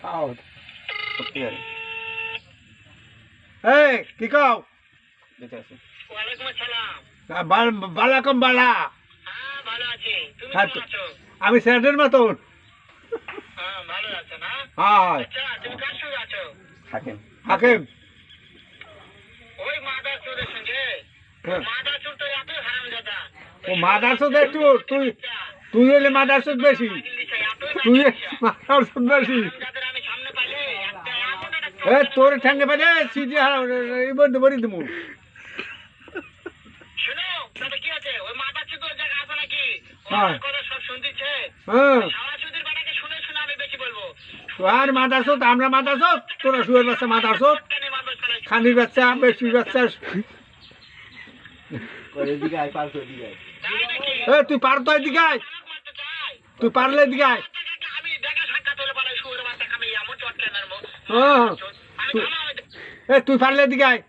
ফাও সত্যিকারে এই কি কও বেঁচে আছে বালা কম বালা। হ্যাঁ হ্যাঁ, আমি স্যারের মতন। হ্যাঁ ভালো আছো না? হ্যাঁ আচ্ছা থাকেন হাকিম। ওই মাদার। মাদার ও মাদারসদ একটু তুই তুই হলে মাদারসদ বেশি। তুই মাদারসদ বেশি। আমি সামনে পাইলে একটা এমন একটা এ তোর ঠ্যাঙ্গে পেলে সিজি এই বন্ধ বলি তুমি শোনো তবে কি আছে? ওই মাদার চোর তোর জায়গা আছে নাকি? হ্যাঁ। হ্যাঁ। আর মাদারসদ আমরা মাদারসদ তোরা শুয়ের বাচ্চা মাদার চালাই খানির বাচ্চা বেশি বাচ্চা। তাই নাকি? এ তুই পার তো এদিকে তুই পারলে এদিকে আয় আমি দেখা সাক্ষাৎ হলে পারে শুয়োর বাচ্চা খাবে এমন চটকে মারবো হ্যাঁ আমি তুই- খামা আমি এ তুই পারলে এদিকে আয়।